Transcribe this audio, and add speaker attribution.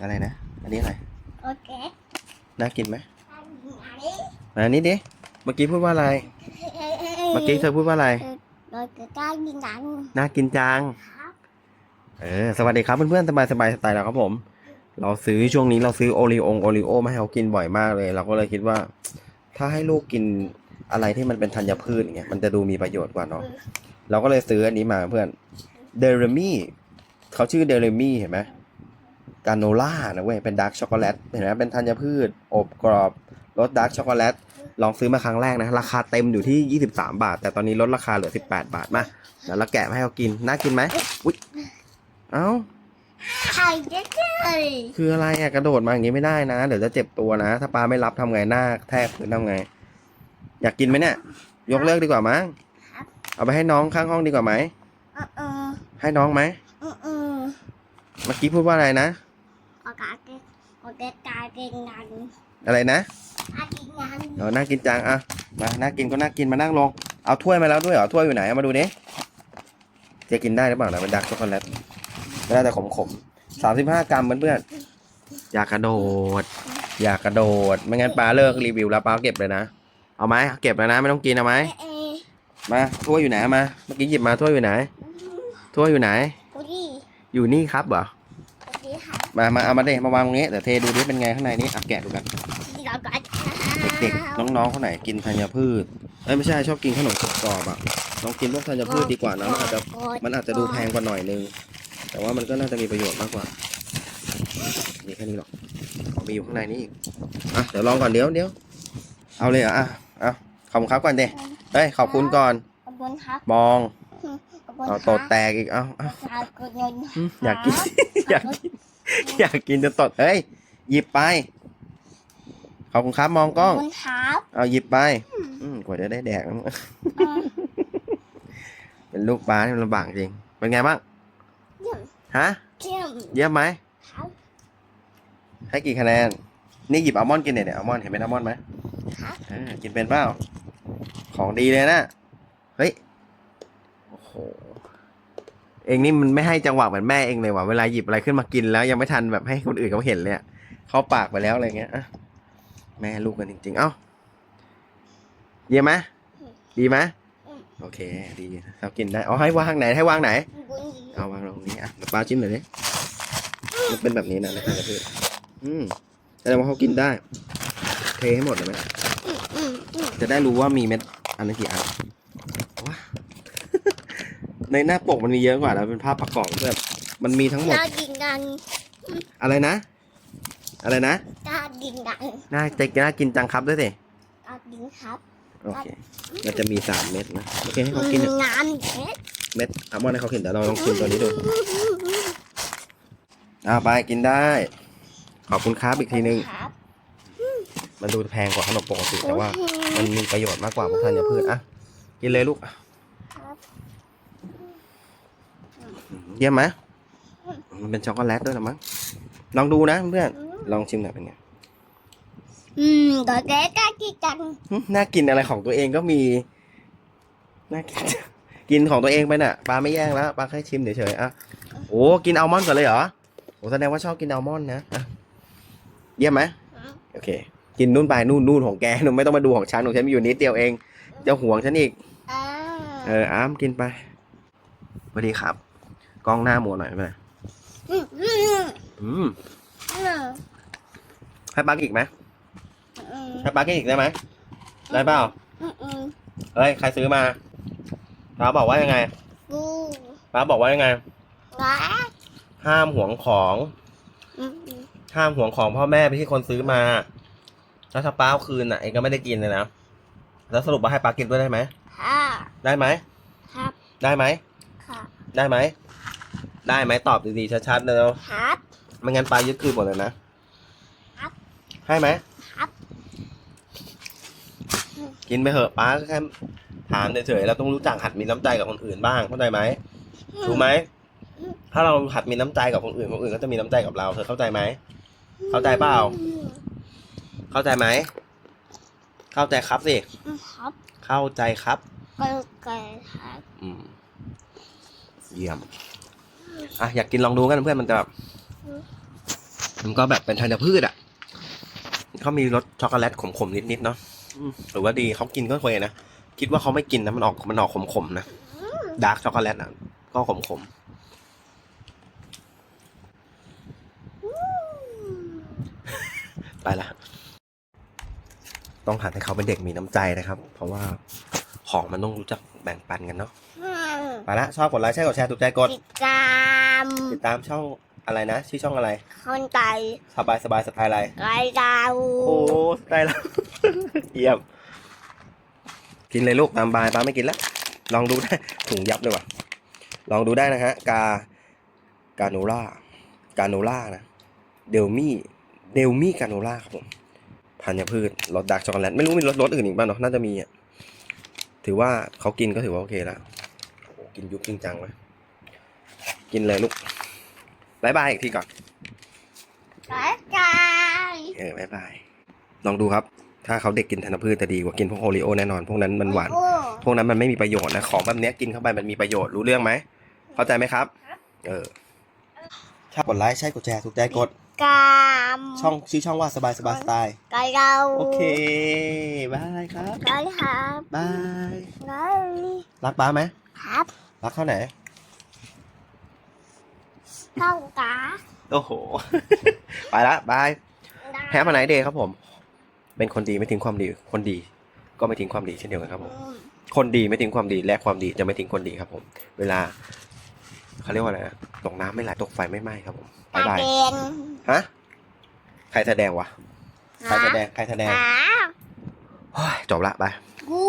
Speaker 1: อะไรนะ อันนี้อะไร
Speaker 2: โอเค
Speaker 1: น่ากินไหม
Speaker 2: ไหน
Speaker 1: อันนี้ดิ เมื่อกี้พูดว่าอะไร เมื่อกี้เธอพูดว่าอะไร
Speaker 2: เราจะได้ยินดัง
Speaker 1: น่ากินจัง
Speaker 2: ครับ
Speaker 1: เออ สวัสดีครับเพื่อนๆ สบายสบายๆสไตล์เราครับผม เราซื้อช่วงนี้เราซื้อโอรีโอโอรีโอมาให้เขากินบ่อยมากเลย เราก็เลยคิดว่า ถ้าให้ลูกกินอะไรที่มันเป็นธัญพืชอย่างเงี้ย มันจะดูมีประโยชน์กว่าเนาะ เราก็เลยซื้ออันนี้มาเพื่อน เดเรมี่เขาชื่อเดเรมี่เห็นไหม กาโนล่านะเว้ย เป็นดาร์กช็อกโกแลต เห็นไหมเป็นธัญพืช อบกรอบ รสดาร์กช็อกโกแลต ลองซื้อมาครั้งแรกนะ ราคาเต็มอยู่ที่ 23 บาท แต่ตอนนี้ลดราคาเหลือ 18 บาท มาเดี๋ยวเราแกะมาให้เขากิน น่ากินไหมอุ๊ย เอ้า
Speaker 2: ไข่เจ๊เลย
Speaker 1: คืออะไรอะกระโดดมาอย่างนี้ไม่ได้นะ เดี๋ยวจะเจ็บตัวนะ ถ้าปลาไม่รับทำไงหน้าแทบหรือทำไง อยากกินไหมเนี่ย ยกเลิกดีกว่ามั้งเอาไปให้น้องข้างห้องดีกว่าไหม
Speaker 2: เออเออ
Speaker 1: ให้น้องไหม
Speaker 2: เออเออ
Speaker 1: เมื่อกี้พูดว่าอะไรนะ
Speaker 2: โอกาส โอกาสกลายเป็นดัง
Speaker 1: อะไรนะ
Speaker 2: อากินดัง
Speaker 1: เออน่ากินจังอะมาน่ากินก็น่ากินมานั่งลงเอาถ้วยมาแล้วด้วยเหรอถ้วยอยู่ไหนเอามาดูดิจะกินได้หรือเปล่านะเป็นดักช็อกโกแลตไม่ได้แต่ขมขมสามสิบห้ากรัมเพื่อนๆอยากกระโดด อยากกระโดดไม่งั้นปลาเลิกรีวิวแล้วปลาเก็บเลยนะเอาไหมเก็บแล้วนะไม่ต้องกินเอาไหม
Speaker 2: เอเอ
Speaker 1: มาถ้วยอยู่ไหนเอามาเมื่อกี้หยิบมาถ้วยอยู่ไหนถ้วยอยู่ไหน
Speaker 2: กูดี
Speaker 1: อยู่นี่ครับเหรอ
Speaker 2: กูดีค่ะ
Speaker 1: มามาเอามาเดมาวางตรงนี้เดี๋ยวเทดูดิเป็นไงข้างในนี้อะแกะดูกัน
Speaker 2: ที่เราก็
Speaker 1: เด็กๆน้องๆคนไหนกินธัญพืชเอ้ยไม่ใช่ชอบกินขนมกรอบๆอะลองกินพวกธัญพืชดีกว่านะมันอาจจะมันอาจจะดูแพงกว่าหน่อยนึง แต่ว่ามันก็น่าจะมีประโยชน์มากกว่านี่แค่นี้หรอกเอามีอยู่ข้างในนี้อีกอะเดี๋ยวลองก่อนเดี๋ยวเดี๋ยวเอาเลยเหรอะอะเอาขอบคุณครับก่อนเดเฮ้ยขอบคุณก่อน
Speaker 2: ขอบคุณครับ
Speaker 1: มอง
Speaker 2: ขอบคุณ
Speaker 1: เอา
Speaker 2: ค
Speaker 1: ต
Speaker 2: รับ
Speaker 1: ดแตกอีกเอาเอา
Speaker 2: ขอบคุณ
Speaker 1: อืมอยากกินอยากกิน อยากกินจะตดเอ้ย หยิบไป ขอบคุณครับมองกล้อง
Speaker 2: ขอบคุณครับ
Speaker 1: เอาหยิบไป อืมกว่าจะได้แดก
Speaker 2: เออ
Speaker 1: เป็นลูกปลาที่มันลำบากจริง เป็นไงบ้าง
Speaker 2: เยี่ยม
Speaker 1: ฮะ
Speaker 2: เยี่ยม
Speaker 1: เยี่ยมไหม
Speaker 2: ครับ
Speaker 1: ให้กี่คะแนน นี่หยิบอัลมอนด์กินเนี่ยเนี่ยอัลมอนด์เห็นเป็นอัลมอนด์ไหม
Speaker 2: ครับ
Speaker 1: เออกินเป็นเปล่า ของดีเลยนะ เฮ้ย โอ้โห เองนี่มันไม่ให้จังหวะเหมือนแม่เองเลยว่ะเวลาหยิบอะไรขึ้นมากินแล้วยังไม่ทันแบบให้คนอื่นเขาเห็นเลยอะเข้าปากไปแล้วอะไรเงี้ยอะแม่ลูกกันจริง ๆ เอ้าเยี่ยมไหมดีไหมโอเค ดีเรากินได้เอาให้วางไหนให้วางไหน เอาวางตรงนี้อะป้าจิ้มหน่อยดิมันเป็นแบบนี้นะนะครับพี่อืมแสดงว่าเขากินได้ เทให้หมดเลยไหมจะได้รู้ว่ามีเม็ดอันนี้กี่อัน ในหน้าปกมันมีเยอะกว่าแล้วเป็นภาพประกอบเพื่อนมันมีทั้งหมด
Speaker 2: น่ากินดัง
Speaker 1: อะไรนะ อะไรนะ
Speaker 2: น่ากินดัง
Speaker 1: น่าจะน่ากินจังครับด้วยสิ
Speaker 2: น่ากินครับ
Speaker 1: โอเคมันจะมีสามเม็ดนะโอเคให้เขากินเถอะ
Speaker 2: น้ำเผ็ด
Speaker 1: เม็ดอัลมอนด์ให้เขากินเดี๋ยวเราลองกินตัวนี้ดูอ่าไปกินได้ ขอบคุณครับอีกทีนึง
Speaker 2: ครับ
Speaker 1: มันดูแพงกว่าขนมปกติแต่ว่า มันมีประโยชน์มากกว่าพวกธัญพืชอะกินเลยลูก
Speaker 2: ครับ
Speaker 1: เยี่ยมไหมมันเป็นช็อกโกแลตด้วยหรอมั้งลองดูนะเพื่อนลองชิมหน่อยเป็นไง
Speaker 2: อืมตัวเด็กน่ากินจัง
Speaker 1: หึน่ากินอะไรของตัวเองก็มีน่ากินกินของตัวเองไปน่ะปลาไม่แย่งแล้วปลาแค่ชิมเฉยๆอะโอ้กินอัลมอนด์ก่อนเลยเหรอโอ้แสดงว่าชอบกินอัลมอนด์นะอะเยี่ยมไหมโอเค กินนู่นไปนู่นนู่นของแกหนูไม่ต้องมาดูของฉันของฉันมีอยู่นิดเดียวเองจะห่วงฉันอีก
Speaker 2: อ่า
Speaker 1: เอออ้ามกินไปสวัสดีครับ กล้องหน้าหมัวหน่อยไหม
Speaker 2: อืมอืม
Speaker 1: อืม
Speaker 2: อืม
Speaker 1: ให้ปลากินอีกไหม
Speaker 2: อืม
Speaker 1: ให้ปลากินอีกได้ไหมได้เปล่า
Speaker 2: อืมอืม
Speaker 1: เฮ้ยใครซื้อมาป้าบอกว่ายังไง
Speaker 2: กู
Speaker 1: ป้าบอกว่ายังไง
Speaker 2: ว้า
Speaker 1: ห้ามหวงของ
Speaker 2: อืมอืม
Speaker 1: ห้ามหวงของพ่อแม่ไปที่คนซื้อมา แล้วถ้าป้าเอาคืนอะเองก็ไม่ได้กินเลยนะ แล้วสรุปว่าให้ป้ากินด้วยได้ไหม
Speaker 2: ค่ะ
Speaker 1: ได้ไหม
Speaker 2: ครับ
Speaker 1: ได้ไหม
Speaker 2: ค่ะ
Speaker 1: ได้ไหม ได้ไหมตอบดีๆชัดๆเลย
Speaker 2: ครับ
Speaker 1: ไม่งั้นป้ายึดคืนหมดเลยนะ
Speaker 2: ครับ
Speaker 1: ให้ไหม
Speaker 2: ครับ
Speaker 1: กินไปเถอะป้าก็แค่ถามเฉยๆเราต้องรู้จักหัดมีน้ำใจกับคนอื่นบ้างเข้าใจไหมถูกไหม ถ้าเราหัดมีน้ำใจกับคนอื่นคนอื่นก็จะมีน้ำใจกับเราเธอเข้าใจไหม เข้าใจเปล่า
Speaker 2: อืม
Speaker 1: เข้าใจไหม เข้าใจครับสิ
Speaker 2: ครับ
Speaker 1: เข้าใจครับ
Speaker 2: ก็เกิดครับ
Speaker 1: อืมเยี่ยม อะอยากกินลองดูกันเพื่อนมันจะแบบมันก็แบบเป็นธัญพืชอะเขามีรสช็อกโกแลตขมๆนิดๆเนาะหรือว่าดีเขากินก็เคยนะคิดว่าเขาไม่กินนะมันออกมันออกขมๆนะดาร์กช็อกโกแลตอะก็ขมๆไปละต้องหัดให้เขาเป็นเด็กมีน้ำใจนะครับ เพราะว่าของมันต้องรู้จักแบ่งปันกันเนาะไปละชอบกดไลค์ใช่กดแชร์ถูกใจกด
Speaker 2: ติดตาม
Speaker 1: ติดตามช่องอะไรนะ ชื่อช่องอะไร
Speaker 2: คนไทย
Speaker 1: สบายสบายสไตล์อะไร
Speaker 2: ไกลดาว
Speaker 1: โอ้สไตล์แล้วเยี่ยม กินเลยลูกตามบายป้าไม่กินแล้วลองดูได้ถุงยับเลยว่ะ ลองดูได้นะฮะ กา กาโนล่า กาโนล่านะ เดลมี่ เดลมี่กาโนล่าครับผมพันธุ์พืชรสดาร์กช็อกโกแลต ไม่รู้มีรสรสอื่นอีกบ้างเนาะ น่าจะมีอะ ถือว่าเขากินก็ถือว่าโอเคแล้วโอ้โหกินยุบจริงจังเลย กินเลยลูกบายบายอีกทีก่อน
Speaker 2: ไกลไกล
Speaker 1: เออบายบายลองดูครับ ถ้าเขาเด็กกินธัญพืชจะดีกว่ากินพวกโอรีโอแน่นอน พวกนั้นมันหวาน
Speaker 2: โอ้
Speaker 1: พวกนั้นมันไม่มีประโยชน์นะ ของแบบเนี้ยกินเข้าไปมันมีประโยชน์ รู้เรื่องไหม เข้าใจไหมครับ เออชอบกดไลค์ ใช่กดแชร์ ถูกใจกด
Speaker 2: กาม
Speaker 1: ช่องชื่อช่องว่าสบายสบายสไตล์
Speaker 2: ไกลดาว
Speaker 1: โอเค บายครับ
Speaker 2: ไกลครับ
Speaker 1: บาย
Speaker 2: ไกล
Speaker 1: รักป้าไหม
Speaker 2: ครับ
Speaker 1: รักเท่าไหน
Speaker 2: เข้าตา
Speaker 1: โอ้โห ไปละบายแฮปมาไหนเดย์ครับผม เป็นคนดีไม่ทิ้งความดี คนดี ก็ไม่ทิ้งความดีเช่นเดียวกันครับผม คนดีไม่ทิ้งความดี และความดีจะไม่ทิ้งคนดีครับผม เวลาเขาเรียกว่าอะไรนะตกน้ำไม่ไหลตกไฟไม่ไหม้ครับผมบาย
Speaker 2: ตา
Speaker 1: บาย
Speaker 2: เดน
Speaker 1: ฮะ ใครแสดงวะ ใครแสดง ใครแสดง
Speaker 2: หา
Speaker 1: โอ้ยจบละบาย
Speaker 2: กู